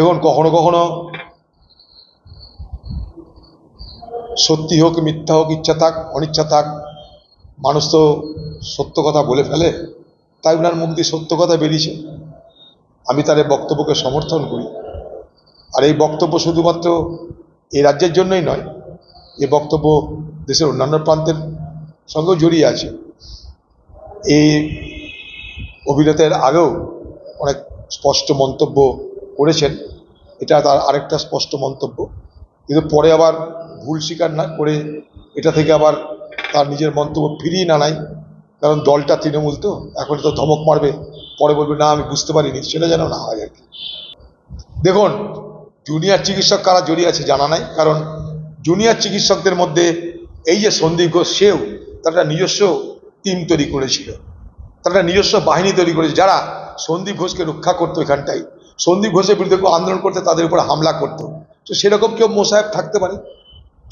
দেখুন, কখনো কখনো সত্যি হোক, মিথ্যা হোক, ইচ্ছা থাক, অনিচ্ছা থাক, মানুষ তো সত্য কথা বলে ফেলে, তাই ওনার মুখ দিয়ে সত্য কথা বেরিয়েছে। আমি তার বক্তব্যকে সমর্থন করি। আর এই বক্তব্য শুধুমাত্র এই রাজ্যের জন্যই নয়, এ বক্তব্য দেশের অন্যান্য প্রান্তের সঙ্গেও জড়িয়ে আছে। এই অভিনেতার আগেও অনেক স্পষ্ট মন্তব্য করেছেন। এটা তার আরেকটা স্পষ্ট মন্তব্য। কিন্তু পরে আবার ভুল স্বীকার না করে এটা থেকে আবার তার নিজের মন্তব্য ফিরিয়ে না নাই কারণ দলটা তৃণমূল তো, এখন তো ধমক মারবে, পরে বলবে, না, আমি বুঝতে পারিনি। সেটা যেন না হয় আর কি। দেখুন, জুনিয়র চিকিৎসক কারা জড়িয়ে আছে জানা নাই, কারণ জুনিয়র চিকিৎসকদের মধ্যে এই যে সন্দীপ ঘোষ, সেও তার একটা নিজস্ব টিম তৈরি করেছিল। তার একটা নিজস্ব বাহিনী তৈরি করেছে। যারা সন্দীপ ঘোষকে রক্ষা করতো এখানটাই সন্দীপ ঘোষের বিরুদ্ধে কেউ আন্দোলন করতে তাদের উপর হামলা করতো। তো সেরকম কেউ মোসাহেব থাকতে পারে।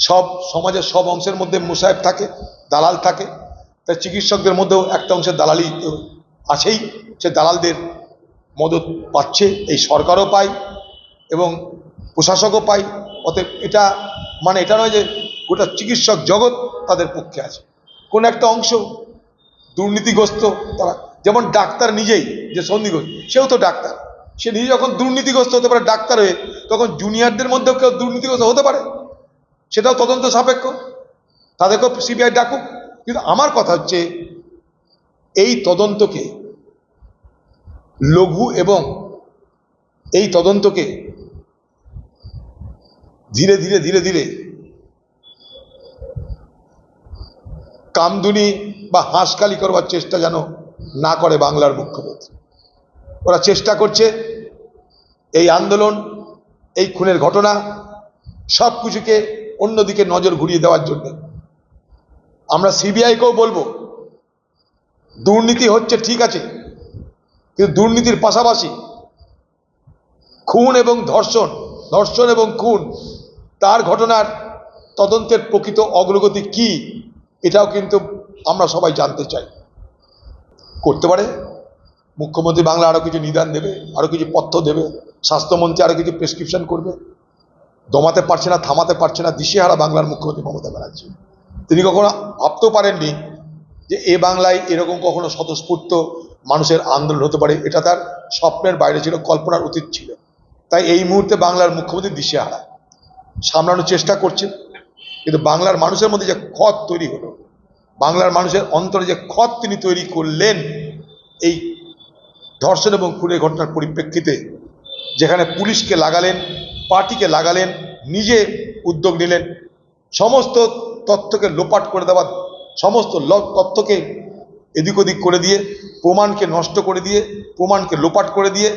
সব সমাজের সব অংশের মধ্যে মোসাহেব থাকে, দালাল থাকে। তাই চিকিৎসকদের মধ্যেও একটা অংশের দালালি আছেই। সে দালালদের মদত পাচ্ছে, এই সরকারও পায় এবং প্রশাসকও পায়। অতএব এটা মানে এটা নয় যে গোটা চিকিৎসক জগৎ তাদের পক্ষে আছে। কোন একটা অংশ দুর্নীতিগ্রস্ত, তারা যেমন ডাক্তার নিজেই, যে সন্ধি ঘোষ, সেও তো ডাক্তার। সে নিজে যখন দুর্নীতিগ্রস্ত হতে পারে ডাক্তার হয়ে, তখন জুনিয়রদের মধ্যেও কেউ দুর্নীতিগ্রস্ত হতে পারে? সেটাও তদন্ত সাপেক্ষ। তাদেরকেও সিবিআই ডাকুক। কিন্তু আমার কথা হচ্ছে, এই তদন্তকে লঘু এবং এই তদন্তকে ধীরে ধীরে ধীরে ধীরে কামদুনি বা হাঁসকালি করবার চেষ্টা যেন না করে বাংলার মুখ্যমন্ত্রী। ওরা চেষ্টা করছে এই আন্দোলন, এই খুনের ঘটনা সব কিছুকে অন্যদিকে নজর ঘুরিয়ে দেওয়ার জন্য। আমরা সিবিআইকেও বলব, দুর্নীতি হচ্ছে ঠিক আছে, কিন্তু দুর্নীতির পাশাপাশি খুন এবং ধর্ষণ ধর্ষণ এবং খুন, তার ঘটনার তদন্তের প্রকৃত অগ্রগতি কি, এটাও কিন্তু আমরা সবাই জানতে চাই। করতে পারে? মুখ্যমন্ত্রী বাংলা আরও কিছু নিদান দেবে আরও কিছু পথ্য দেবে। স্বাস্থ্যমন্ত্রী আরও কিছু প্রেসক্রিপশন করবে? দমাতে পারছে না, থামাতে পারছে না, দিশেহারা বাংলার মুখ্যমন্ত্রী মমতা ব্যানার্জি। তিনি কখনো ভাবতেও পারেননি যে এ বাংলায় এরকম কখনো স্বতঃস্ফূর্ত মানুষের আন্দোলন হতে পারে। এটা তার স্বপ্নের বাইরে ছিল, কল্পনার অতীত ছিল। তাই এই মুহূর্তে বাংলার মুখ্যমন্ত্রী দিশেহারা। সামলানোর চেষ্টা করছেন, কিন্তু বাংলার মানুষের মধ্যে যে ক্ষত তৈরি হলো, বাংলার মানুষের অন্তরে যে ক্ষত তিনি তৈরি করলেন, এই ধর্ষণ এবং খুনের ঘটনার পরিপ্রেক্ষিতে যেখানে পুলিশকে লাগালেন, পার্টিকে লাগালেন, নিজে উদ্যোগ নিলেন। সমস্ত তথ্যকে লোপাট করে দেওয়ার সমস্ত তথ্যকে এদিক ওদিক করে দিয়ে, প্রমাণকে নষ্ট করে দিয়ে, প্রমাণকে লোপাট করে দিয়ে,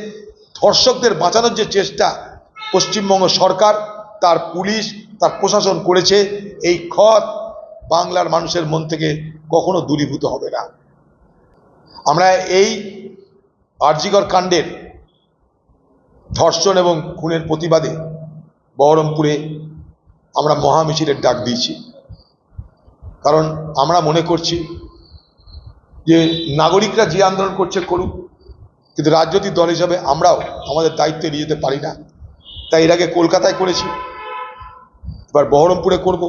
ধর্ষকদের বাঁচানোর যে চেষ্টা পশ্চিমবঙ্গ সরকার, তার পুলিশ, তার প্রশাসন করেছে, এই ক্ষত বাংলার মানুষের মন থেকে কখনো দূরীভূত হবে না। আমরা এই আরজিকর কাণ্ডের ধর্ষণ এবং খুনের প্রতিবাদে বহরমপুরে আমরা মহামিছিলের ডাক দিয়েছি। কারণ আমরা মনে করছি যে নাগরিকরা যে আন্দোলন করছে করুক, কিন্তু রাজনৈতিক দল হিসাবে আমরাও আমাদের দায়িত্বে নিয়ে যেতে পারি না। তাই এর আগে কলকাতায় করেছি, এবার বহরমপুরে করব,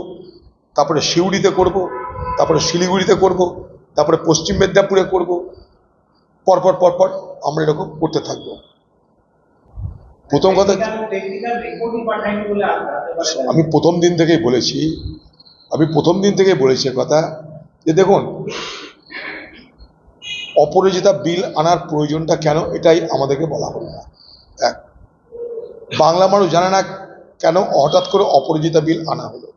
তারপরে সিউড়িতে করব, তারপরে শিলিগুড়িতে করব, তারপরে পশ্চিম মেদিনীপুরে করব, পরপর পরপর আমরা এরকম করতে থাকব। প্রথম কথা আমি প্রথম দিন থেকেই বলেছি আমি প্রথম দিন থেকেই বলেছি কথা যে দেখুন অপরাজিতা বিল আনার প্রয়োজনটা কেন এটাই আমাদেরকে বলা হলো না। এক বাংলা মানুষ জানে না কেন হঠাৎ করে অপরাজিতা বিল আনা হলো।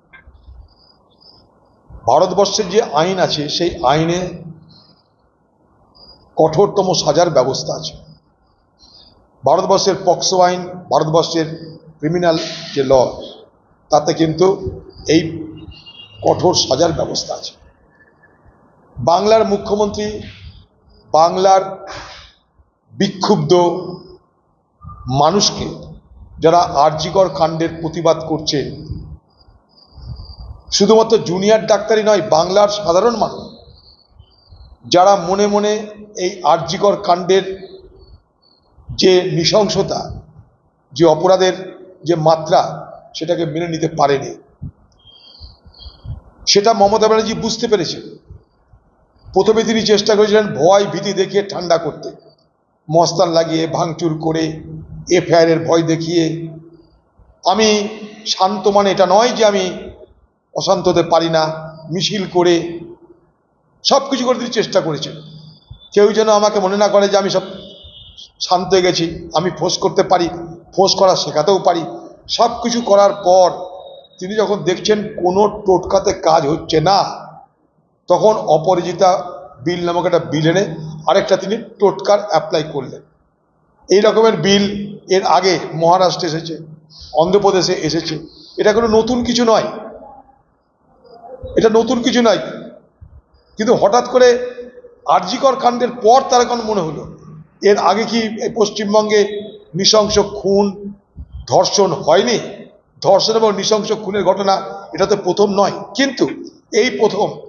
ভারতবর্ষের যে আইন আছে সেই আইনে কঠোরতম সাজার ব্যবস্থা আছে। ভারতবর্ষের পক্সো আইন, ভারতবর্ষের ক্রিমিনাল যে ল তাতে কিন্তু এই কঠোর সাজার ব্যবস্থা আছে। বাংলার মুখ্যমন্ত্রী, বাংলার বিক্ষুব্ধ মানুষকে যারা আরজিকর কাণ্ডের প্রতিবাদ করছে, শুধুমাত্র জুনিয়র ডাক্তারই নয়, বাংলার সাধারণ মানুষ, যারা মনে মনে এই আরজিকর কাণ্ডের যে নৃশংসতা, যে অপরাধের যে মাত্রা সেটাকে মেনে নিতে পারেনি। সেটা মমতা ব্যানার্জি বুঝতে পেরেছে প্রথমে তিনি চেষ্টা করেছিলেন ভয় ভীতি দেখিয়ে ঠান্ডা করতে। মস্তান লাগিয়ে, ভাঙচুর করে, এফআইআরের ভয় দেখিয়ে। আমি শান্ত মানে এটা নয় যে আমি অশান্ত হতে পারি না, মিছিল করে সব কিছু করে তিনি চেষ্টা করেছেন। কেউ যেন আমাকে মনে না করে যে আমি সব শান্ত গেছি। আমি ফোঁস করতে পারি ফোঁস করা শেখাতেও পারি। সব কিছু করার পর তিনি যখন দেখছেন কোনো টোটকাতে কাজ হচ্ছে না, তখন অপরাজিতা বিল নামক একটা বিল এনে আরেকটা তিনি টোটকার অ্যাপ্লাই করলেন। এই রকমের বিল এর আগে মহারাষ্ট্রে এসেছে, অন্ধ্রপ্রদেশে এসেছে। এটা কোনো নতুন কিছু নয়। এটা নতুন কিছু নয়। কিন্তু হঠাৎ করে আরজিকর কাণ্ডের পর তার এখন মনে হলো। এর আগে কি পশ্চিমবঙ্গে নৃশংস খুন, ধর্ষণ হয়নি? ধর্ষণ এবং নৃশংস খুনের ঘটনা, এটা তো প্রথম নয়। কিন্তু এই প্রথম,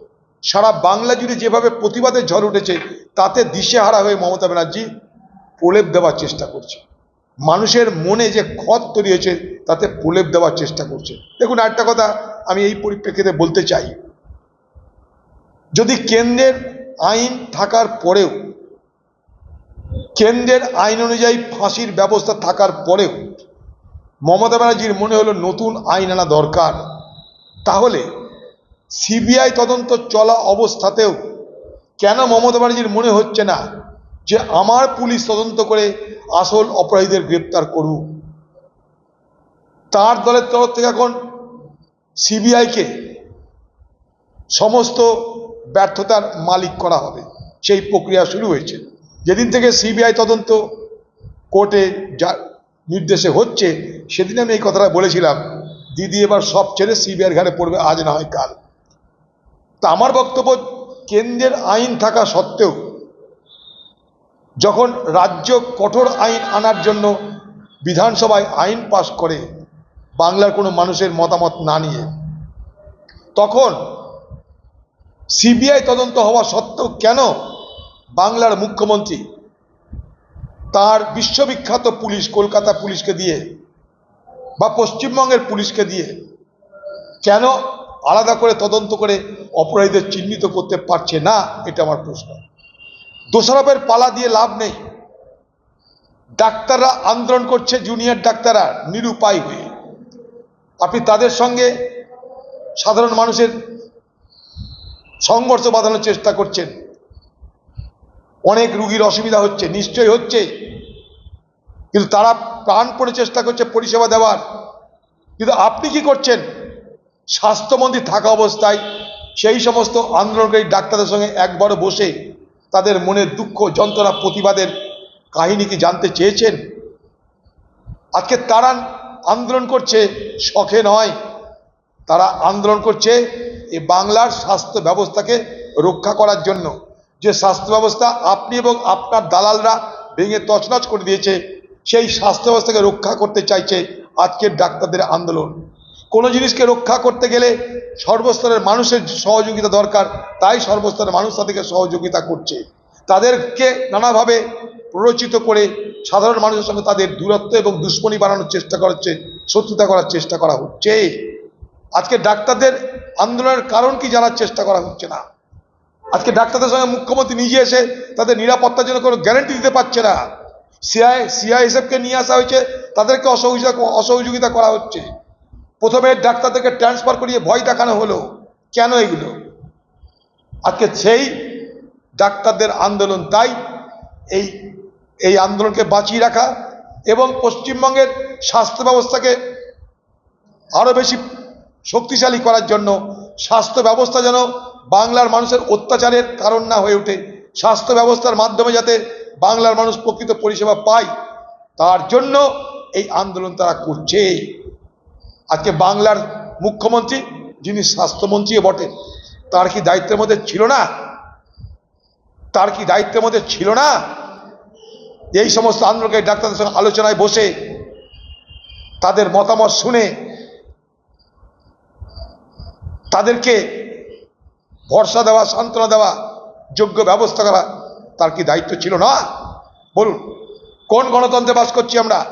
সারা বাংলা জুড়ে যেভাবে প্রতিবাদের ঝড় উঠেছে, তাতে দিশেহারা হয়ে মমতা ব্যানার্জি প্রলেপ দেওয়ার চেষ্টা করছে। মানুষের মনে যে ক্ষত তৈরি হয়েছে, তাতে প্রলেপ দেওয়ার চেষ্টা করছে। দেখুন একটা কথা আমি এই পরিপ্রেক্ষিতে বলতে চাই। যদি কেন্দ্রের আইন থাকার পরেও কেন্দ্রের আইন অনুযায়ী ফাঁসির ব্যবস্থা থাকার পরেও মমতা ব্যানার্জির মনে হলো নতুন আইন আনা দরকার। তাহলে সিবিআই তদন্ত চলা অবস্থাতেও কেন মমতা ব্যানার্জির মনে হচ্ছে না যে আমার পুলিশ তদন্ত করে আসল অপরাধীদের গ্রেপ্তার করুক? তার দলের তরফ থেকে এখন সিবিআইকে সমস্ত ব্যর্থতার মালিক করা হবে। সেই প্রক্রিয়া শুরু হয়েছে। যেদিন থেকে সিবিআই তদন্ত কোর্টে যা নির্দেশে হচ্ছে, সেদিন আমি এই কথাটা বলেছিলাম, দিদি এবার সব ছেড়ে সিবিআইয়ের ঘাড়ে পড়বে, আজ না হয় কাল। তা আমার বক্তব্য, কেন্দ্রের আইন থাকা সত্ত্বেও, যখন রাজ্য কঠোর আইন আনার জন্য বিধানসভায় আইন পাশ করে বাংলার কোনো মানুষের মতামত না নিয়ে, তখন সিবিআই তদন্ত হওয়া সত্ত্বেও কেন বাংলার মুখ্যমন্ত্রী, তার বিশ্ববিখ্যাত পুলিশ কলকাতা পুলিশকে দিয়ে বা পশ্চিমবঙ্গের পুলিশকে দিয়ে কেন আলাদা করে তদন্ত করে অপরাধীদের চিহ্নিত করতে পারছে না, এটা আমার প্রশ্ন। দোষারোপের পালা দিয়ে লাভ নেই। ডাক্তাররা আন্দোলন করছে, জুনিয়র ডাক্তাররা নিরুপায় হয়ে। আপনি তাদের সঙ্গে সাধারণ মানুষের সংঘর্ষ বাঁধানোর চেষ্টা করছেন। অনেক রুগীর অসুবিধা হচ্ছে, নিশ্চয়ই হচ্ছে। কিন্তু তারা প্রাণপণে চেষ্টা করছে পরিষেবা দেওয়ার। কিন্তু আপনি কি করছেন? স্বাস্থ্যমন্ত্রী থাকা অবস্থায় সেই সমস্ত আন্দোলনকারী ডাক্তারদের সঙ্গে একবার বসে তাদের মনের দুঃখ, যন্ত্রণা, প্রতিবাদের কাহিনী কি জানতে চেয়েছেন? আজকে তারা আন্দোলন করছে, শখে নয়। তারা আন্দোলন করছে এই বাংলার স্বাস্থ্য ব্যবস্থাকে রক্ষা করার জন্য। যে স্বাস্থ্য ব্যবস্থা আপনি এবং আপনার দালালরা ভেঙে তছনছ করে দিয়েছে, সেই স্বাস্থ্য ব্যবস্থাকে রক্ষা করতে চাইছে আজকের ডাক্তারদের আন্দোলন। কোনো জিনিসকে রক্ষা করতে গেলে সর্বস্তরের মানুষের সহযোগিতা দরকার, তাই সর্বস্তরের মানুষ তাদেরকে সহযোগিতা করছে। তাদেরকে নানাভাবে প্ররোচিত করে সাধারণ মানুষের সঙ্গে তাদের দূরত্ব এবং দুশ্মনী বানানোর চেষ্টা করা হচ্ছে শত্রুতা করার চেষ্টা করা হচ্ছে। আজকে ডাক্তারদের আন্দোলনের কারণ কি জানার চেষ্টা করা হচ্ছে না। আজকে ডাক্তারদের সঙ্গে মুখ্যমন্ত্রী নিজে এসে তাদের নিরাপত্তার জন্য কোনো গ্যারেন্টি দিতে পারছে না। সিআই সিআইএসএফকে নিয়ে আসা হয়েছে, তাদেরকে অসহযোগিতা অসহযোগিতা করা হচ্ছে। প্রথমে ডাক্তারদেরকে ট্রান্সফার করিয়ে ভয় দেখানো হলো। কেন এগুলো? আজকে সেই ডাক্তারদের আন্দোলন তাই এই এই আন্দোলনকে বাঁচিয়ে রাখা এবং পশ্চিমবঙ্গের স্বাস্থ্য ব্যবস্থাকে আরও বেশি শক্তিশালী করার জন্য স্বাস্থ্য ব্যবস্থা যেন বাংলার মানুষের অত্যাচারের কারণ না হয়ে ওঠে। স্বাস্থ্য ব্যবস্থার মাধ্যমে যাতে বাংলার মানুষ প্রকৃত পরিষেবা পায়, তার জন্য এই আন্দোলন তারা করছে। আজকে বাংলার মুখ্যমন্ত্রী, যিনি স্বাস্থ্যমন্ত্রীও বটে, তার কি দায়িত্বের মধ্যে ছিল না? তার কি দায়িত্বের মধ্যে ছিল না? এই সমস্ত আন্দোলনকারী ডাক্তারদের সঙ্গে আলোচনায় বসে, তাদের মতামত শুনে, তাদেরকে ভরসা দেওয়া, সান্ত্বনা দেওয়া, যোগ্য ব্যবস্থা করা, তার কি দায়িত্ব ছিল না? বলুন, কোন গণতন্ত্রে বাস করছি আমরা?